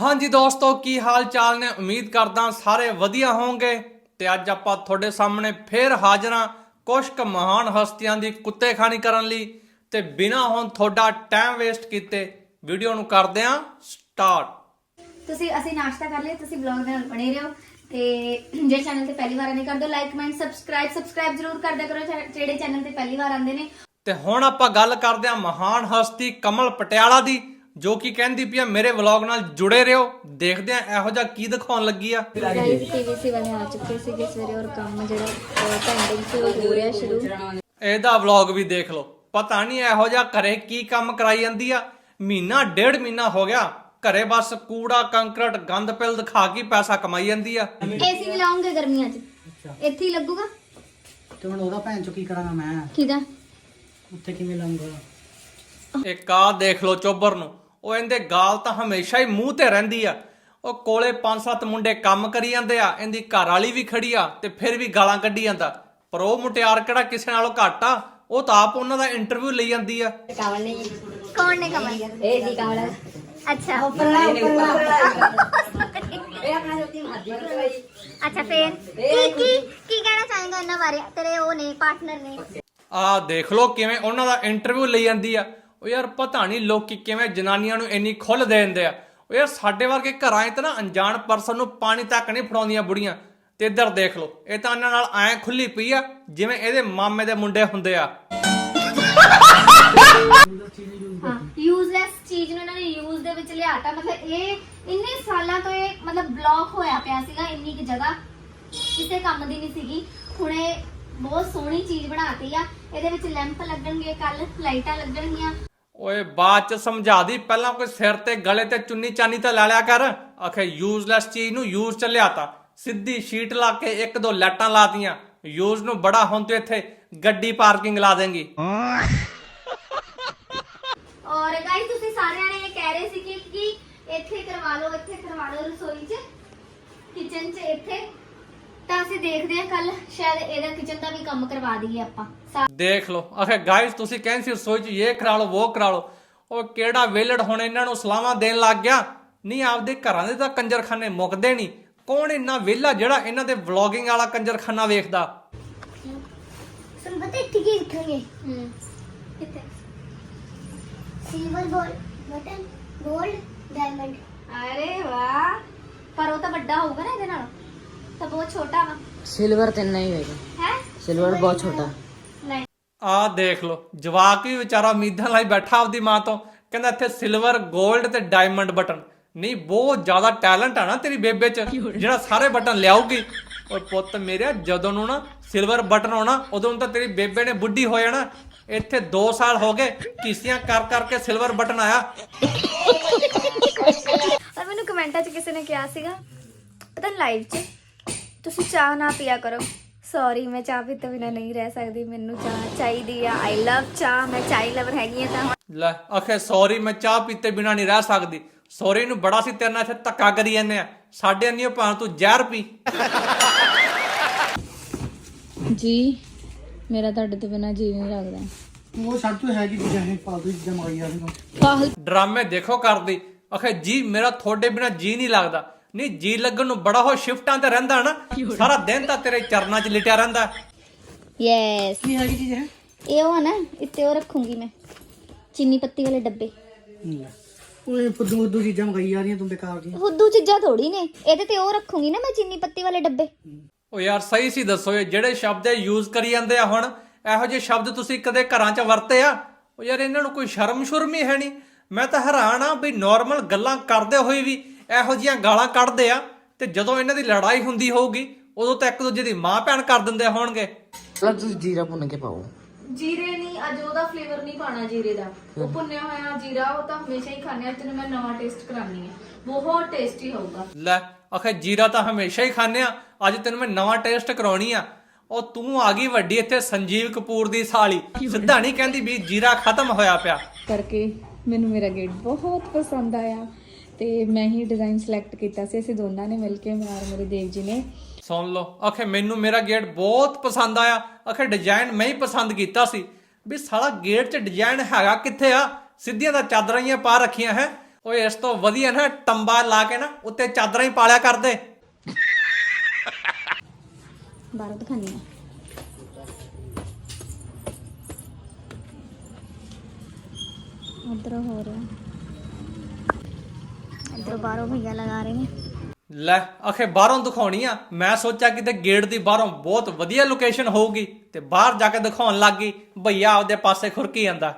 ਹਾਂਜੀ ਦੋਸਤੋ ਕੀ ਹਾਲ ਚਾਲ ਨੇ? ਉਮੀਦ ਕਰਦਾ ਸਾਰੇ ਵਧੀਆ ਹੋਵੋਗੇ। ਤੇ ਅੱਜ ਆਪਾਂ ਤੁਹਾਡੇ ਸਾਹਮਣੇ ਫੇਰ ਹਾਜ਼ਰਾਂ ਕੁਝ ਕੁ ਮਹਾਨ ਹਸਤੀਆਂ ਦੀ ਕੁੱਤੇ ਖਾਣੀ ਕਰਨ ਲਈ। ਤੇ ਬਿਨਾਂ ਹੁਣ ਤੁਹਾਡਾ ਟਾਈਮ ਵੇਸਟ ਕੀਤੇ ਵੀਡੀਓ ਨੂੰ ਕਰਦੇ ਆਂ ਸਟਾਰਟ ਤੁਸੀਂ ਅਸੀਂ ਨਾਸ਼ਤਾ ਕਰ ਲਿਆ ਤੁਸੀਂ ਵਲੌਗ ਦੇ ਨਾਲ ਬਣੇ ਰਹੋ। ਤੇ ਜਿਹੜੇ ਚੈਨਲ ਤੇ ਪਹਿਲੀ ਵਾਰ ਆਨੇ ਕਰ ਦਿਓ ਲਾਈਕ ਕਮੈਂਟ ਸਬਸਕ੍ਰਾਈਬ ਸਬਸਕ੍ਰਾਈਬ ਜ਼ਰੂਰ ਕਰਦਿਆ ਕਰੋ ਚੈ- ਜਿਹੜੇ ਚੈਨਲ ਤੇ ਪਹਿਲੀ ਵਾਰ ਆਉਂਦੇ ਨੇ। ਤੇ ਹੁਣ ਆਪਾਂ ਗੱਲ ਕਰਦੇ ਆਂ ਮਹਾਨ ਹਸਤੀ ਕਮਲ ਪਟਿਆਲਾ ਦੀ। ਜੋ ਕਿ ਕਹਿੰਦੀ ਪਈ ਆ ਮੇਰੇ ਵਲੌਗ ਨਾਲ ਜੁੜੇ ਰਹੋ। ਦੇਖਦੇ ਆਂ ਇਹੋ ਜਿਹਾ ਕੀ ਦਿਖਾਉਣ ਲੱਗੀ ਆ। ਗਾਈਸ ਟੀਵੀਸੀ ਵਾਲੇ ਆ ਚੁੱਕੇ ਸੀਗੇ ਸਵੇਰੇ ਔਰ ਕੰਮ ਜਿਹੜਾ ਪੈਂਡਿੰਗ ਸੀ ਉਹ ਹੋ ਰਿਹਾ ਸ਼ੁਰੂ। ਇਹਦਾ ਵਲੌਗ ਵੀ ਦੇਖ ਲਓ। ਪਤਾ ਨਹੀਂ ਇਹੋ ਜਿਹਾ ਘਰੇ ਕੀ ਕੰਮ ਕਰਾਈ ਜਾਂਦੀ ਆ। ਮਹੀਨਾ ਡੇਢ ਮਹੀਨਾ ਹੋ ਗਿਆ। ਘਰੇ ਬਸ ਕੂੜਾ ਕੰਕਰਟ ਗੰਦ ਪਿਲ ਦਿਖਾ ਕੇ ਪੈਸਾ ਕਮਾਈ ਜਾਂਦੀ ਆ। ਏਸੀ ਲਾਉਂਗੇ ਗਰਮੀਆਂ 'ਚ। ਇੱਥੇ ਹੀ ਲੱਗੂਗਾ? ਤੇ ਹੁਣ ਉਹਦਾ ਭੈਣ ਚੋ ਕੀ ਕਰਾਂਗਾ ਮੈਂ? ਕਿਦਾ ਉੱਥੇ ਕਿਵੇਂ ਲਾਉਂਗਾ ਇੱਕ ਆ ਦੇਖ ਲਓ ਚੋਬਰ ਨੂੰ। ਉਹ ਇਹਦੇ ਗਾਲ ਤਾਂ ਹਮੇਸ਼ਾ ਹੀ ਮੂੰਹ ਤੇ ਰਹਿੰਦੀ ਆ। ਉਹ ਕੋਲੇ ਪੰਜ ਸੱਤ ਮੁੰਡੇ ਕੰਮ ਕਰੀ ਜਾਂਦੇ ਆ ਇਹਦੀ ਘਰ ਵਾਲੀ ਵੀ ਖੜੀ ਆ ਤੇ ਫਿਰ ਵੀ ਗਾਲਾਂ ਕੱਢੀ ਜਾਂਦਾ। ਪਰ ਉਹ ਮੁਟਿਆਰ ਕਿਹੜਾ ਕਿਸੇ ਨਾਲੋਂ ਘੱਟ ਆ? ਉਹ ਤਾਂ ਆਪ ਉਹਨਾਂ ਦਾ ਇੰਟਰਵਿਊ ਲਈ ਜਾਂਦੀ ਆ। ਕਮਲ ਨੇ ਕੌਣ ਨੇ ਕਮਲ ਇਹ ਜੀ ਕਮਲ ਅੱਛਾ। ਅੱਛਾ ਫੇਰ? ਕੀ ਕੀ ਕੀ ਕਹਿਣਾ ਚਾहेगा ਇਹਨਾਂ ਬਾਰੇ? ਤੇਰੇ ਉਹ ਨੇ ਪਾਰਟਨਰ ਨੇ। ਆ ਦੇਖ ਲਓ ਕਿਵੇਂ ਉਹਨਾਂ ਦਾ ਇੰਟਰਵਿਊ ਲਈ ਜਾਂਦੀ ਆ। ਉਹ ਯਾਰ ਪਤਾ ਨਹੀਂ ਲੋਕੀ ਕਿਵੇਂ ਜਨਾਨੀਆਂ ਨੂੰ ਇੰਨੀ ਖੁੱਲ ਦੇ ਦਿੰਦੇ ਆ। ਉਹ ਯਾਰ ਸਾਡੇ ਵਰਗੇ ਘਰਾਂ 'ਚ ਤਾਂ ਨਾ ਅਣਜਾਣ ਪਰਸਨ ਨੂੰ ਪਾਣੀ ਤੱਕ ਨਹੀਂ ਫੜਾਉਂਦੀਆਂ ਬੁੜੀਆਂ। ਤੇ ਇੱਧਰ ਦੇਖ ਲਓ, ਇਹ ਤਾਂ ਇਹਨਾਂ ਨਾਲ ਐ ਖੁੱਲੀ ਪਈ ਆ, ਜਿਵੇਂ ਇਹਦੇ ਮਾਮੇ ਦੇ ਮੁੰਡੇ ਹੁੰਦੇ ਆ। ਯੂਜ਼ਲੈਸ ਚੀਜ਼ ਨੂੰ ਇਹਨਾਂ ਨੇ ਯੂਜ਼ ਦੇ ਵਿੱਚ ਲਿਆਤਾ ਮਤਲਬ ਇਹ ਇੰਨੇ ਸਾਲਾਂ ਤੋਂ ਇਹ ਮਤਲਬ ਬਲੌਕ ਹੋਇਆ ਪਿਆ ਸੀਗਾ, ਇੰਨੀ ਕਿ ਜਗ੍ਹਾ। ਕਿਸੇ ਕੰਮ ਦੀ ਨਹੀਂ ਸੀਗੀ। ਹੁਣ ਇਹ ਬਹੁਤ ਸੋਹਣੀ ਚੀਜ਼ ਬਣਾਤੀ ਆ। ਇਹਦੇ ਵਿੱਚ ਲੈਂਪ ਲੱਗਣਗੇ ਕੱਲ ਲਾਈਟਾਂ ਲੱਗਣਗੀਆਂ। ਓਏ ਬਾਅਦ ਚ ਸਮਝਾ ਦੀ, ਪਹਿਲਾਂ ਕੋਈ ਸਿਰ ਤੇ ਗਲੇ ਤੇ ਚੁੰਨੀ ਚਾਨੀ ਤਾਂ ਲੈ ਲਿਆ ਕਰ। ਆਖੇ ਯੂਜ਼ਲੈਸ ਚੀਜ਼ ਨੂੰ ਯੂਜ਼ ਚ ਲਿਆਤਾ ਸਿੱਧੀ ਸ਼ੀਟ ਲਾ ਕੇ ਇੱਕ ਦੋ ਲਾਈਟਾਂ ਲਾਤੀਆਂ ਯੂਜ਼ ਨੂੰ ਬੜਾ ਹੁਣ ਤੂੰ ਇੱਥੇ ਗੱਡੀ ਪਾਰਕਿੰਗ ਲਾ ਦੇਂਗੀ। ਔਰ ਗਾਇਸ ਤੁਸੀਂ ਸਾਰਿਆਂ ਨੇ ਇਹ ਕਹਿ ਰਹੇ ਸੀ ਕਿ ਕਿ ਇੱਥੇ ਕਰਵਾ ਲਓ, ਇੱਥੇ ਕਰਵਾ ਲਓ ਰਸੋਈ 'ਚ। ਕਿਚਨ 'ਚ ਇੱਥੇ। ਤਾਂ ਅਸੀਂ ਦੇਖਦੇ ਹਾਂ ਕੱਲ ਸ਼ਾਇਦ ਇਹਦਾ ਕਿਚਨ ਦਾ ਵੀ ਕੰਮ ਕਰਵਾ ਦਈਏ ਆਪਾਂ। ਦੇਖ ਲਓ। ਆਖੇ ਗਾਇਸ ਤੁਸੀਂ ਕਹਿੰਦੇ ਸੀ ਰਸੋਈ 'ਚ ਇਹ ਕਰਾ ਲਓ ਉਹ ਕਰਾ ਲਓ। ਉਹ ਕਿਹੜਾ ਵੇਲੜ ਹੁਣ ਇਹਨਾਂ ਨੂੰ ਸਲਾਹਾਂ ਦੇਣ ਲੱਗ ਗਿਆ? ਨਹੀਂ ਆਪਦੇ ਘਰਾਂ ਦੇ ਤਾਂ ਕੰਜਰਖਾਨੇ ਮੁੱਕਦੇ ਨਹੀਂ। ਕੌਣ ਇੰਨਾ ਵਿਹਲਾ ਜਿਹੜਾ ਇਹਨਾਂ ਦੇ ਵਲੌਗਿੰਗ ਵਾਲਾ ਕੰਜਰਖਾਨਾ ਵੇਖਦਾ? ਤੁਹਾਨੂੰ ਪਤਾ ਇੱਥੇ ਕੀ ਲਿਖਾਂਗੇ ਹੂੰ। ਕਿੱਥੇ? Silver gold button gold diamond ਅਰੇ ਵਾਹ! ਪਰ ਉਹ ਤਾਂ ਵੱਡਾ ਹੋਊਗਾ ਨਾ ਇਹਦੇ ਨਾਲ। ਤਾਂ ਬਹੁਤ ਛੋਟਾ ਵਾ। ਸਿਲਵਰ ਤੇ ਨਹੀਂ ਹੋਏਗਾ ਹੈ? ਸਿਲਵਰ ਬਹੁਤ ਛੋਟਾ। ਨਹੀਂ। ਆਹ ਦੇਖ ਲਓ ਜਵਾਕ ਵੀ ਵਿਚਾਰਾ ਉਮੀਦਾਂ ਲਈ ਬੈਠਾ ਆਪਦੀ ਮਾਂ ਤੋਂ। ਕਹਿੰਦਾ ਇੱਥੇ ਸਿਲਵਰ 골ਡ ਤੇ ਡਾਇਮੰਡ ਬਟਨ ਨਹੀਂ ਬਹੁਤ ਜ਼ਿਆਦਾ ਟੈਲੈਂਟ ਆ ਨਾ ਤੇਰੀ ਬੇਬੇ ਚ ਜਿਹੜਾ ਸਾਰੇ ਬਟਨ ਲਿਆਊਗੀ। ਓਏ ਪੁੱਤ ਮੇਰੇ ਜਦੋਂ ਨੂੰ ਨਾ ਸਿਲਵਰ ਬਟਨ ਆਉਣਾ ਉਦੋਂ ਨੂੰ ਤਾਂ ਤੇਰੀ ਬੇਬੇ ਨੇ ਬੁੱਢੀ ਹੋ ਜਾਣਾ ਇੱਥੇ 2 ਸਾਲ ਹੋ ਗਏ ਕੀਸੀਆਂ ਕਰ ਕਰਕੇ ਸਿਲਵਰ ਬਟਨ ਆਇਆ। ਔਰ ਮੈਨੂੰ ਕਮੈਂਟਾਂ 'ਚ ਕਿਸੇ ਨੇ ਕਿਹਾ ਸੀਗਾ ਪਤਾ ਲਾਈਵ 'ਚ। ਤੁਸੀਂ ਚਾਹ ਨਾ ਪੀਆ ਕਰੋ। ਸੌਰੀ ਮੈਂ ਚਾਹ ਪੀਤੇ ਬਿਨਾ ਨਹੀਂ ਰਹਿ ਸਕਦੀ। ਮੈਨੂੰ ਚਾਹ ਚਾਹੀਦੀ ਆ। ਆਈ ਲਵ ਚਾਹ। ਮੈਂ ਚਾਈ ਲਵਰ ਹੈਗੀ ਆ ਤਾਂ। ਲੈ ਆਖੇ ਸੌਰੀ ਮੈਂ ਚਾਹ ਪੀਤੇ ਬਿਨਾ ਨਹੀਂ ਰਹਿ ਸਕਦੀ। ਸੌਰੀ ਨੂੰ ਬੜਾ ਸੀ ਤੇਰੇ ਨਾਲ ਇੱਥੇ ਧੱਕਾ ਕਰੀ ਜਾਂਦੇ ਆ। ਸਾਡੇ ਅੰਨੀਓ ਭਾਂ ਤੂੰ ਜ਼ਹਿਰ ਪੀ। ਜੀ ਮੇਰਾ ਤੁਹਾਡੇ ਤੋਂ ਬਿਨਾ ਜੀ ਨਹੀਂ ਲੱਗਦਾ। ਉਹ ਸਭ ਤੋਂ ਹੈਗੀ ਚੀਜ਼ਾਂ ਇਹ ਫਾਲਤੂ ਚੀਜ਼ਾਂ ਮੰਗਾਈਆਂ ਸੀ ਪਾਗਲ ਡਰਾਮੇ ਦੇਖੋ ਕਰਦੀ। ਆਖੇ ਜੀ ਮੇਰਾ ਤੁਹਾਡੇ ਬਿਨਾ ਜੀ ਨਹੀਂ ਲੱਗਦਾ। ਨਹੀਂ ਜੀ ਲੱਗਣ ਨੂੰ ਬੜਾ ਹੋ ਸ਼ਿਫਟਾਂ ਤੇ ਰਹਿੰਦਾ ਨਾ ਸਾਰਾ ਦਿਨ ਤਾਂ ਤੇਰੇ ਚਰਨਾਂ 'ਚ ਲਿਟਿਆ ਰਹਿੰਦਾ। ਯੈਸ ਕੀ ਹੈਗੀ ਚੀਜ਼ ਹੈ ਇਹ ਉਹ ਆ ਨਾ ਇੱਥੇ ਉਹ ਰੱਖੂੰਗੀ ਮੈਂ ਚੀਨੀ ਪੱਤੀ ਵਾਲੇ ਡੱਬੇ। ਓਏ ਫੁੱਦੂ ਫੁੱਦੂ ਚੀਜ਼ਾਂ ਮੰਗਾਈ ਜਾ ਰਹੀਆਂ ਤੂੰ ਬੇਕਾਰ ਦੀਆਂ। ਹੁੱਦੂ ਚੀਜ਼ਾਂ ਥੋੜੀ ਨੇ ਇਹਦੇ ਤੇ ਉਹ ਰੱਖੂੰਗੀ ਨਾ ਮੈਂ ਚੀਨੀ ਪੱਤੀ ਵਾਲੇ ਡੱਬੇ। ਉਹ ਯਾਰ ਸਹੀ ਸੀ ਦੱਸੋ ਇਹ ਜਿਹੜੇ ਸ਼ਬਦ ਇਹ ਯੂਜ਼ ਕਰੀ ਜਾਂਦੇ ਆ ਹੁਣ ਇਹੋ ਜਿਹੇ ਸ਼ਬਦ ਤੁਸੀਂ ਕਦੇ ਘਰਾਂ 'ਚ ਵਰਤੇ ਆ? ਉਹ ਯਾਰ ਇਹਨਾਂ ਨੂੰ ਕੋਈ ਸ਼ਰਮ ਸ਼ੁਰਮ ਹੀ ਹੈ ਨਹੀਂ। ਮੈਂ ਤਾਂ ਹੈਰਾਨ ਆ ਵੀ ਨਾਰਮਲ ਗੱਲਾਂ ਕਰਦੇ ਹੋਏ ਵੀ ਇਹੋ ਜਿਹੀਆਂ ਗਾਲਾਂ ਕੱਢਦੇ ਆ ਤੇ ਜਦੋਂ ਇਹਨਾਂ ਦੀ ਲੜਾਈ ਹੁੰਦੀ ਹੋਊਗੀ ਉਦੋਂ ਤਾਂ ਇੱਕ ਦੂਜੇ ਦੀ ਮਾਂ ਭੈਣ ਕਰ ਦਿੰਦੇ ਹੋਣਗੇ। ਚਲੋ ਤੁਸੀਂ ਜੀਰਾ ਭੁੰਨ ਕੇ ਪਾਓ। ਜੀਰੇ ਨਹੀਂ ਅੱਜ ਉਹਦਾ ਫਲੇਵਰ ਨਹੀਂ ਪਾਣਾ ਜੀਰੇ ਦਾ। ਉਹ ਭੁੰਨਿਆ ਹੋਇਆ ਜੀਰਾ ਉਹ ਤਾਂ ਹਮੇਸ਼ਾ ਹੀ ਖਾਣੇ ਆ ਤੈਨੂੰ ਮੈਂ ਨਵਾਂ ਟੇਸਟ ਕਰਾਨੀ ਹੈ। ਬਹੁਤ ਟੇਸਟੀ ਹੋਊਗਾ। ਲੈ ਆਖੇ ਜੀਰਾ ਤਾਂ ਹਮੇਸ਼ਾ ਹੀ ਖਾਂਦੇ ਆ ਅੱਜ ਤੈਨੂੰ ਮੈਂ ਨਵਾਂ ਟੇਸਟ ਕਰਾਉਣੀ ਆ। ਉਹ ਤੂੰ ਆ ਗਈ ਵੱਡੀ ਇੱਥੇ ਸੰਜੀਵ ਕਪੂਰ ਦੀ ਸਾਲੀ। ਸਿੱਧਾ ਨਹੀਂ ਕਹਿੰਦੀ ਵੀ ਜੀਰਾ ਖਤਮ ਹੋਇਆ ਪਿਆ। ਕਰਕੇ ਮੈਨੂੰ ਮੇਰਾ ਗੇਟ ਬਹੁਤ ਪਸੰਦ ਆਇਆ। ਤੇ ਮੈਂ ਹੀ ਡਿਜ਼ਾਈਨ ਸਿਲੈਕਟ ਕੀਤਾ ਸੀ ਅਸੀਂ ਦੋਨਾਂ ਨੇ ਮਿਲ ਕੇ ਮੈਂ ਔਰ ਮੇਰੇ ਦੇਵ ਜੀ ਨੇ। ਸੁਣ ਲਓ ਆਖੇ ਮੈਨੂੰ ਮੇਰਾ ਗੇਟ ਬਹੁਤ ਪਸੰਦ ਆਇਆ। ਆਖੇ ਡਿਜ਼ਾਈਨ ਮੈਂ ਹੀ ਪਸੰਦ ਕੀਤਾ ਸੀ। ਵੀ ਸਾਲਾ ਗੇਟ 'ਚ ਡਿਜ਼ਾਈਨ ਹੈਗਾ ਕਿੱਥੇ ਆ? ਸਿੱਧੀਆਂ ਤਾਂ ਚਾਦਰਾਂ ਹੀ ਪਾ ਰੱਖੀਆਂ ਹੈ। ਓਏ ਇਸ ਤੋਂ ਵਧੀਆ ਨਾ ਟੰਬਾ ਲਾ ਕੇ ਨਾ ਉੱਤੇ ਚਾਦਰਾਂ ਹੀ ਪਾਲਿਆ ਕਰਦੇ ਬਾਹਰੋਂ ਦਿਖਾਨੀ ਆ ਉਧਰ ਹੋ ਰਿਹਾ ਇਧਰ ਬਾਹਰੋਂ ਭਈਆ ਲਗਾ ਰਹੇ ਨੇ ਲੈ ਆਖੇ ਬਾਹਰੋਂ ਦਿਖਾਉਣੀ ਆ। ਮੈਂ ਸੋਚਿਆ ਕਿਤੇ ਗੇਟ ਦੀ ਬਾਹਰੋਂ ਬਹੁਤ ਵਧੀਆ ਲੋਕੇਸ਼ਨ ਹੋਊਗੀ ਤੇ ਬਾਹਰ ਜਾ ਕੇ ਦਿਖਾਉਣ ਲੱਗ ਗਈ। ਭਈਆ ਆਪਦੇ ਪਾਸੇ ਖੁਰਕੀ ਜਾਂਦਾ।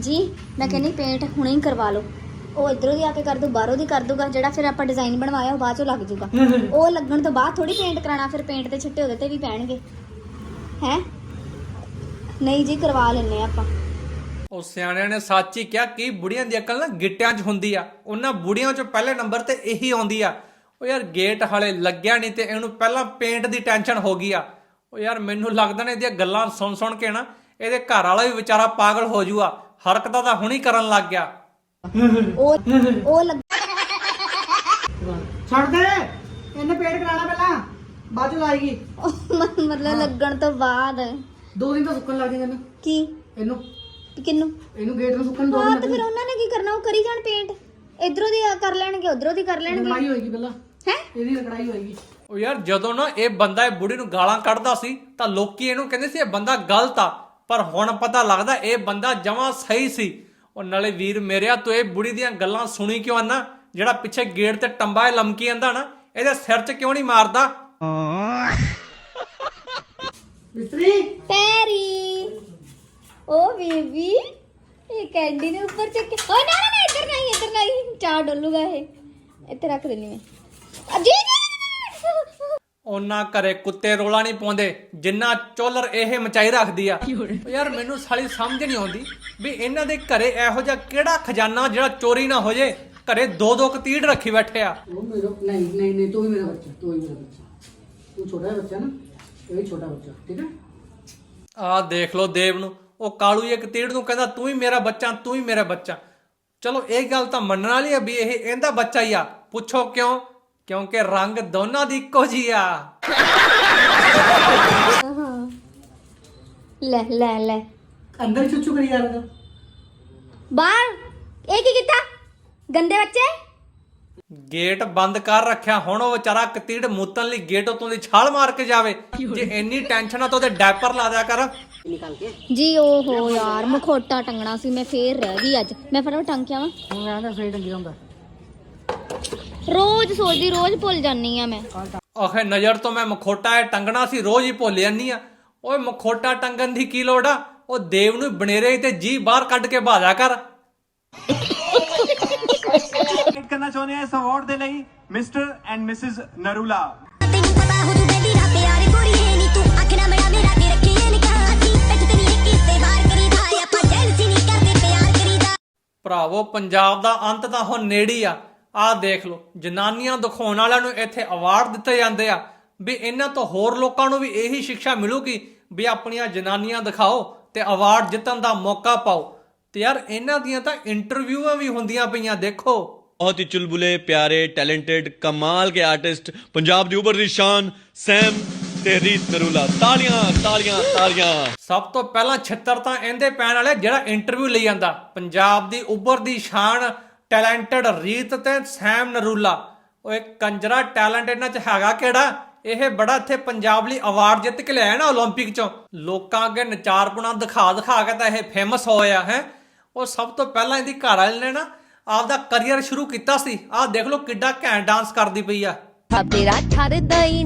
ਜੀ ਮੈਂ ਕਹਿੰਦੀ ਪੇਂਟ ਹੁਣੇ ਹੀ ਕਰਵਾ ਲਓ। ਉਹ ਇਧਰੋਂ ਦੀ ਆ ਕੇ ਕਰ ਦੂ ਬਾਹਰੋਂ ਦੀ ਕਰ ਦੂਗਾ। ਜਿਹੜਾ ਫਿਰ ਆਪਾਂ ਡਿਜ਼ਾਈਨ ਬਣਵਾਇਆ ਉਹ ਬਾਅਦ ਚੋਂ ਲੱਗ ਜੂਗਾ। ਉਹ ਲੱਗਣ ਤੋਂ ਬਾਅਦ ਥੋੜੀ ਪੇਂਟ ਕਰਾਣਾ ਫਿਰ ਪੇਂਟ ਦੇ ਛਿੱਟੇ ਉਹਦੇ ਤੇ ਵੀ ਪੈਣਗੇ। ਹੈ? ਨਹੀਂ ਜੀ ਕਰਵਾ ਲੈਨੇ ਆ ਆਪਾਂ। ਉਹ ਸਿਆਣਿਆਂ ਨੇ ਸੱਚ ਹੀ ਕਿਹਾ ਕਿ ਬੁੜੀਆਂ ਦੀ ਅਕਲ ਨਾ ਗਿੱਟਿਆਂ 'ਚ ਹੁੰਦੀ ਆ। ਉਹਨਾਂ ਬੁੜੀਆਂ 'ਚ ਪਹਿਲੇ ਨੰਬਰ ਤੇ ਇਹੀ ਆਉਂਦੀ ਆ। ਉਹ ਯਾਰ ਗੇਟ ਹਾਲੇ ਲੱਗਿਆ ਨਹੀਂ ਤੇ ਇਹਨੂੰ ਪਹਿਲਾਂ ਪੇਂਟ ਦੀ ਟੈਨਸ਼ਨ ਹੋ ਗਈ ਆ। ਉਹ ਯਾਰ ਮੈਨੂੰ ਲੱਗਦਾ ਨੇ ਇਹਦੀਆਂ ਗੱਲਾਂ ਸੁਣ ਸੁਣ ਕੇ ਨਾ ਇਹਦੇ ਘਰ ਵਾਲਾ ਵੀ ਵਿਚਾਰਾ ਪਾਗਲ ਹੋ ਜੂਆ। ਹਰਕਤਾਂ ਤਾਂ ਹੁਣੀ ਕਰਨ ਲੱਗ ਗਿਆ। ਉਹ ਉਹ ਲੱਗ ਛੱਡ ਦੇ। ਇਹਨੇ ਪੇੜ ਕਰਾਣਾ ਪਹਿਲਾਂ। ਬਾਅਦ ਚ ਲਾਏਗੀ। ਮਤਲਬ ਲੱਗਣ ਤੋਂ ਬਾਅਦ। ਦੋ ਦਿਨ ਤਾਂ ਸੁੱਕਣ ਲੱਗ ਜਾਣਗੇ ਇਹਨੂੰ ਕੀ? ਇਹਨੂੰ। ਕਿੰਨੂੰ? ਇਹਨੂੰ ਗੇਟ ਨੂੰ ਸੁੱਕਣ ਦੋ ਹਾਂ ਤੇ ਫਿਰ ਉਹਨਾਂ ਨੇ ਕੀ ਕਰਨਾ? ਉਹ ਕਰੀ ਜਾਣ ਪੇਂਟ ਇਧਰੋਂ ਦੀ ਆ ਕਰ ਲੈਣਗੇ ਉਧਰੋਂ ਦੀ ਕਰ ਲੈਣਗੇ। ਲੜਾਈ ਹੋਏਗੀ ਪਹਿਲਾਂ। ਹੈ? ਇਹਦੀ ਲੜਾਈ ਹੋਏਗੀ। ਉਹ ਯਾਰ ਜਦੋਂ ਨਾ ਇਹ ਬੰਦਾ ਇਹ ਬੁੜੀ ਨੂੰ ਗਾਲਾਂ ਕੱਢਦਾ ਸੀ ਤਾਂ ਲੋਕੀ ਇਹਨੂੰ ਕਹਿੰਦੇ ਸੀ ਇਹ ਬੰਦਾ ਗਲਤ ਆ। ਪਰ ਹੁਣ ਪਤਾ ਲੱਗਦਾ ਇਹ ਬੰਦਾ ਜਮਾਂ ਸਹੀ ਸੀ। ਉਹ ਨਾਲੇ ਵੀਰ ਮੇਰਿਆ ਤੂੰ ਇਹ ਬੁੜੀ ਦੀਆਂ ਗੱਲਾਂ ਸੁਣੀ ਕਿਉਂ ਨਾ ਜਿਹੜਾ ਪਿੱਛੇ ਗੇਟ ਤੇ ਟੰਬਾ ਇਹ ਲਮਕੀ ਜਾਂਦਾ ਨਾ ਇਹਦੇ ਸਿਰ 'ਚ ਕਿਉਂ ਨਹੀਂ ਮਾਰਦਾ? ਮਿਸਤਰੀ! ਪੈਰੀ। ਓ ਬੇਬੀ ਇਹ ਕੈਂਡੀ ਦੇ ਉੱਪਰ ਚੱਕ ਕੇ ਓ ਨਾ ਨਾ ਨਾ ਇੱਧਰ ਨਹੀਂ ਇੱਧਰ ਨਹੀਂ। ਚਾਹ ਡੋਲੂਗਾ ਇਹ। ਇੱਥੇ ਰੱਖ ਦੇਣੀ ਮੈਂ। ਅਜੀ ਉਹਨਾਂ ਘਰੇ ਕੁੱਤੇ ਰੋਲਾ ਨਹੀਂ ਪਾਉਂਦੇ ਜਿੰਨਾ ਚੋਲਰ ਇਹ ਮਚਾਈ ਰੱਖਦੀ ਆ। ਯਾਰ ਮੈਨੂੰ ਸਾਲੀ ਸਮਝ ਨਹੀਂ ਆਉਂਦੀ ਵੀ ਇਹਨਾਂ ਦੇ ਘਰੇ ਇਹੋ ਜਿਹਾ ਕਿਹੜਾ ਖਜ਼ਾਨਾ ਜਿਹੜਾ ਚੋਰੀ ਨਾ ਹੋ ਜੇ। ਘਰੇ ਦੋ ਦੋ ਕਤੀੜ ਰੱਖੀ ਬੈਠੇ ਆ। ਉਹ ਮੇਰਾ ਨਹੀਂ ਨਹੀਂ ਨਹੀਂ ਤੂੰ ਵੀ ਮੇਰਾ ਬੱਚਾ ਤੂੰ ਵੀ ਮੇਰਾ ਬੱਚਾ। ਤੂੰ ਛੋਟਾ ਹੈ ਬੱਚਾ ਨਾ ਇਹ ਵੀ ਛੋਟਾ ਬੱਚਾ ਠੀਕ ਹੈ ਆਹ ਦੇਖ ਲਓ ਦੇਵ ਨੂੰ। ਉਹ ਕਾਲੂ ਇੱਕ ਤੀੜ ਨੂੰ ਕਹਿੰਦਾ ਤੂੰ ਹੀ ਮੇਰਾ ਬੱਚਾ ਤੂੰ ਹੀ ਮੇਰਾ ਬੱਚਾ। ਚਲੋ ਇਹ ਗੱਲ ਤਾਂ ਮੰਨਣ ਵਾਲੀ ਆ ਵੀ ਇਹ ਇਹਦਾ ਬੱਚਾ ਹੀ ਆ। ਪੁੱਛੋ ਕਿਉਂ? ਕਿਉਂਕਿ ਰੰਗ ਦੋਨਾਂ ਦੀ ਇੱਕੋ ਜਿਹੀ ਆ। ਲੈ ਲੈ ਲੈ। ਅੰਦਰ ਚੁੱਚੂ ਕਰੀ ਜਾ ਰਿਹਾ। ਬਾਹਰ। ਇਹ ਕੀ ਕੀਤਾ? ਗੰਦੇ ਬੱਚੇ? ਗੇਟ ਬੰਦ ਕਰ ਰੱਖਿਆ। ਹੁਣ ਉਹ ਵਿਚਾਰਾ ਕਤੀੜ ਮੂਤਨ ਲਈ ਗੇਟ ਉਤੋਂ ਦੀ ਛਾਲ ਮਾਰ ਕੇ ਜਾਵੇ। ਜੇ ਇੰਨੀ ਟੈਨਸ਼ਨ ਆ ਤਾਂ ਉਹਦੇ ਡਾਇਪਰ ਲਾ ਦਿਆ ਕਰ। ਜੀ ਓਹੋ ਯਾਰ ਮਖੋਟਾ ਟੰਗਣਾ ਸੀ ਮੈਂ ਫੇਰ ਰਹਿ ਗਈ ਅੱਜ ਮੈਂ ਫਟਾਫਟ ਟੰਗ ਕੇ ਆਵਾਂ ਹੁਣ ਆਂਦਾ ਸਹੀ ਟੰਗੀ ਹੁੰਦਾ ਰੋਜ਼ ਸੋਚਦੀ ਰੋਜ਼ ਭੁੱਲ ਜਾਂਦੀ ਆ ਮੈਂ ਆਖੇ ਨਜ਼ਰ ਤੋਂ ਮੈਂ ਮਖੋਟਾ ਇਹ ਟੰਗਣਾ ਸੀ ਰੋਜ਼ ਹੀ ਭੁੱਲ ਜਾਂਦੀ ਆ ਓਏ ਮਖੋਟਾ ਟੰਗਣ ਦੀ ਕੀ ਲੋੜ ਆ ਉਹ ਦੇਵ ਨੂੰ ਬਨੇਰੇ ਤੇ ਜੀ ਬਾਹਰ ਕੱਢ ਕੇ ਭਾਜਾ ਕਰ ਕਰਨਾ ਚਾਹੁੰਦੇ ਆ ਇਸ ਅਵਾਰਡ ਦੇ ਲਈ ਮਿਸਟਰ ਐਂਡ ਮਿਸਿਸ ਨਰੂਲਾ ਤੈਨੂੰ ਪਤਾ ਹੋ ਤੂੰ ਬੇਬੀ ਦਾ ਪਿਆਰ ਭਰਾਵੋ ਪੰਜਾਬ ਦਾ ਅੰਤ ਤਾਂ ਹੁਣ ਨੇੜੇ ਆ। ਆਹ ਦੇਖ ਲਓ, ਜਨਾਨੀਆਂ ਦਿਖਾਉਣ ਵਾਲਿਆਂ ਨੂੰ ਇੱਥੇ ਅਵਾਰਡ ਦਿੱਤੇ ਜਾਂਦੇ ਆ ਵੀ ਇਹਨਾਂ ਤੋਂ ਹੋਰ ਲੋਕਾਂ ਨੂੰ ਵੀ ਇਹੀ ਸਿੱਖਿਆ ਮਿਲੂਗੀ ਵੀ ਆਪਣੀਆਂ ਜਨਾਨੀਆਂ ਦਿਖਾਓ ਤੇ ਅਵਾਰਡ ਜਿੱਤਣ ਦਾ ਮੌਕਾ ਪਾਓ। ਤੇ ਯਾਰ ਇਹਨਾਂ ਦੀਆਂ ਤਾਂ ਇੰਟਰਵਿਊਆਂ ਵੀ ਹੁੰਦੀਆਂ ਪਈਆਂ, ਦੇਖੋ। ਬਹੁਤ ਹੀ ਚੁਲਬੁਲੇ, ਪਿਆਰੇ ਟੈਲੈਂਟਡ ਕਮਾਲ ਕੇ ਆਰਟਿਸਟ ਪੰਜਾਬ ਦੀ ਉਬਰ ਦੀ ਸ਼ਾਨ, ਸੈਮ ਤੇ ਰੀਤ ਨਰੂਲਾ ਤਾਲੀਆਂ ਤਾਲੀਆਂ ਤਾਲੀਆਂ ਸਭ ਤੋਂ ਪਹਿਲਾਂ ਛਿੱਤਰ ਤਾਂ ਇਹਦੇ ਪੈਣ ਵਾਲੇ ਜਿਹੜਾ ਇੰਟਰਵਿਊ ਲਈ ਜਾਂਦਾ ਪੰਜਾਬ ਦੀ ਉੱਭਰ ਦੀ ਸ਼ਾਨ ਟੈਲੈਂਟਡ ਰੀਤ ਤੇ ਸੈਮ ਨਰੂਲਾ ਓਏ ਕੰਜਰਾ ਟੈਲੈਂਟ ਇਹਨਾਂ 'ਚ ਹੈਗਾ ਕਿਹੜਾ ਇਹ ਬੜਾ ਇੱਥੇ ਪੰਜਾਬ ਲਈ ਅਵਾਰਡ ਜਿੱਤ ਕੇ ਲਿਆਇਆ ਨਾ 올림픽 'ਚੋਂ ਲੋਕਾਂ ਅੱਗੇ ਨਚਾਰਪੁਣਾ ਦਿਖਾ ਦਿਖਾ ਕੇ ਤਾਂ ਇਹ ਫੇਮਸ ਹੋਇਆ ਹੈ ਉਹ ਸਭ ਤੋਂ ਪਹਿਲਾਂ ਇਹਦੀ ਘਰ ਵਾਲੇ ਨੇ ਨਾ ਆਪਦਾ ਕੈਰੀਅਰ ਸ਼ੁਰੂ ਕੀਤਾ ਸੀ ਆਹ ਦੇਖ ਲਓ ਕਿੱਡਾ ਘੈਂਟ ਡਾਂਸ ਕਰਦੀ ਪਈ ਆ ਆ ਤੇਰਾ ਛੱਡਦਾ ਹੀ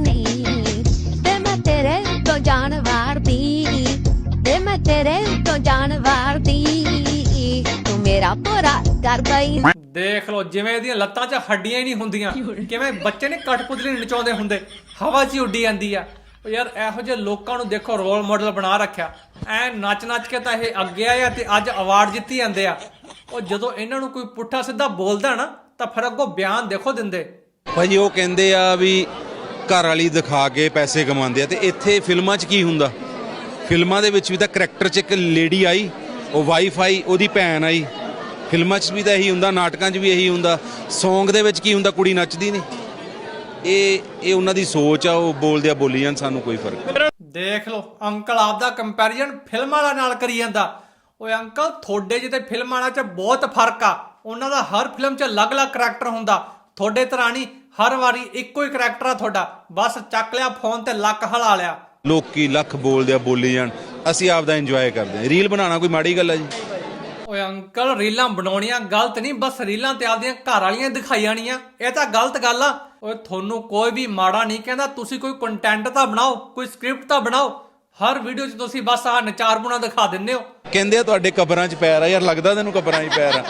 ਤੂੰ ਮੇਰਾ ਪੂਰਾ ਕਰਦਾ ਹੀ ਦੇਖ ਲਓ ਜਿਵੇਂ ਇਹਦੀਆਂ ਲੱਤਾਂ 'ਚ ਹੱਡੀਆਂ ਹੀ ਨਹੀਂ ਹੁੰਦੀਆਂ। ਕਿਵੇਂ ਬੱਚੇ ਨੇ ਕਠਪੁਤਲੀ ਨਚਾਉਂਦੇ ਹੁੰਦੇ। ਹਵਾ 'ਚ ਹੀ ਉੱਡੀ ਜਾਂਦੀ ਆ। ਉਹ ਯਾਰ ਇਹੋ ਜਿਹੇ ਲੋਕਾਂ ਨੂੰ ਦੇਖੋ ਰੋਲ ਮਾਡਲ ਬਣਾ ਰੱਖਿਆ। ਐ ਨੱਚ ਨੱਚ ਕੇ ਤਾਂ ਇਹ ਅੱਗੇ ਆਏ ਆ ਤੇ ਅੱਜ ਅਵਾਰਡ ਜਿੱਤੀ ਜਾਂਦੇ ਆ। ਉਹ ਜਦੋਂ ਇਹਨਾਂ ਨੂੰ ਕੋਈ ਪੁੱਠਾ ਸਿੱਧਾ ਬੋਲਦਾ ਨਾ ਤਾਂ ਫਿਰ ਅੱਗੋਂ ਬਿਆਨ ਦੇਖੋ ਦਿੰਦੇ। ਭਾਜੀ ਉਹ ਕਹਿੰਦੇ ਆ ਵੀ ਘਰ ਵਾਲੀ ਦਿਖਾ ਕੇ ਪੈਸੇ ਕਮਾਉਂਦੇ ਆ ਤੇ ਇੱਥੇ ਫਿਲਮਾਂ 'ਚ ਕੀ ਹੁੰਦਾ? ਫਿਲਮਾਂ ਦੇ ਵਿੱਚ ਵੀ ਤਾਂ ਕਰੈਕਟਰ 'ਚ ਇੱਕ ਲੇਡੀ ਆਈ ਉਹ ਵਾਈਫ ਆਈ ਉਹਦੀ ਭੈਣ ਆਈ। ਫਿਲਮਾਂ 'ਚ ਵੀ ਤਾਂ ਇਹੀ ਹੁੰਦਾ ਨਾਟਕਾਂ 'ਚ ਵੀ ਇਹੀ ਹੁੰਦਾ। Song ਦੇ ਵਿੱਚ ਕੀ ਹੁੰਦਾ ਕੁੜੀ ਨੱਚਦੀ ਨਹੀਂ। ਇਹ ਇਹ ਉਹਨਾਂ ਦੀ ਸੋਚ ਆ ਉਹ ਬੋਲਦੇ ਆ ਬੋਲੀ ਜਾਣ ਸਾਨੂੰ ਕੋਈ ਫ਼ਰਕ ਨਹੀਂ। ਦੇਖ ਲਓ ਅੰਕਲ ਆਪਦਾ ਕੰਪੈਰੀਜ਼ਨ ਫਿਲਮ ਵਾਲਾ ਨਾਲ ਕਰੀ ਜਾਂਦਾ। ਓਏ ਅੰਕਲ ਤੁਹਾਡੇ ਜਿਹੇ ਫਿਲਮਾਂ ਵਾਲਾ ਚ ਬਹੁਤ ਫ਼ਰਕ ਆ। ਉਹਨਾਂ ਦਾ ਹਰ ਫਿਲਮ 'ਚ ਅਲੱਗ-ਅਲੱਗ ਕਰੈਕਟਰ ਹੁੰਦਾ। ਤੁਹਾਡੇ ਤਰ੍ਹਾਂ ਨਹੀਂ ਹਰ ਵਾਰੀ ਇੱਕੋ ਹੀ ਕਰੈਕਟਰ ਆ ਤੁਹਾਡਾ। ਬਸ ਚੱਕ ਲਿਆ ਫੋਨ ਤੇ ਲੱਕ ਹਲਾ ਲਿਆ। ਲੋਕੀ ਲੱਖ ਬੋਲਦੇ ਆ ਬੋਲੀ ਜਾਣ। ਅਸੀਂ ਆਪ ਦਾ ਇੰਜੋਏ ਕਰਦੇ ਆ ਰੀਲ ਬਣਾਉਣਾ ਕੋਈ ਮਾੜੀ ਗੱਲ ਆ ਜੀ? ਓਏ ਅੰਕਲ ਰੀਲਾਂ ਬਣਾਉਣੀਆਂ ਗਲਤ ਨਹੀਂ ਬਸ ਰੀਲਾਂ ਤੇ ਆਪਦੀਆਂ ਘਰ ਵਾਲੀਆਂ ਦਿਖਾਈ ਜਾਣੀਆਂ। ਇਹ ਤਾਂ ਗਲਤ ਗੱਲ ਆ। ਓਏ ਤੁਹਾਨੂੰ ਕੋਈ ਵੀ ਮਾੜਾ ਨਹੀਂ ਕਹਿੰਦਾ ਤੁਸੀਂ ਕੋਈ ਕੰਟੈਂਟ ਤਾਂ ਬਣਾਓ ਕੋਈ ਸਕ੍ਰਿਪਟ ਤਾਂ ਬਣਾਓ। ਹਰ ਵੀਡੀਓ 'ਚ ਤੁਸੀਂ ਬਸ ਆਹ ਨਚਾਰਪੁਣਾ ਦਿਖਾ ਦਿੰਦੇ ਹੋ। ਕਹਿੰਦੇ ਆ ਤੁਹਾਡੇ ਕਬਰਾਂ 'ਚ ਪੈਰ ਆ ਯਾਰ ਲੱਗਦਾ ਤੈਨੂੰ ਕਬਰਾਂ 'ਚ ਪੈਰ ਆ।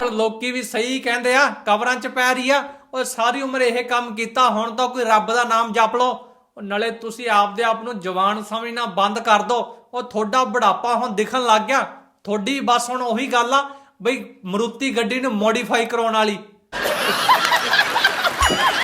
ਪਰ ਲੋਕੀ ਵੀ ਸਹੀ ਕਹਿੰਦੇ ਆ ਕਬਰਾਂ 'ਚ ਪੈ ਰਹੀ ਆ। ਓਏ ਸਾਰੀ ਉਮਰ ਇਹ ਕੰਮ ਕੀਤਾ ਹੁਣ ਤਾਂ ਕੋਈ ਰੱਬ ਦਾ ਨਾਮ ਜਪ ਲਓ। ਨਾਲੇ ਤੁਸੀਂ ਆਪਦੇ ਆਪ ਨੂੰ ਜਵਾਨ ਸਮਝਣਾ ਬੰਦ ਕਰ ਦਿਓ ਉਹ ਤੁਹਾਡਾ ਬੁਢਾਪਾ ਹੁਣ ਦਿਖਣ ਲੱਗ ਗਿਆ। ਤੁਹਾਡੀ ਬਸ ਹੁਣ ਉਹੀ ਗੱਲ ਆ ਬਈ ਮਰੂਤੀ ਗੱਡੀ ਨੂੰ ਮੋਡੀਫਾਈ ਕਰਾਉਣ ਵਾਲੀ।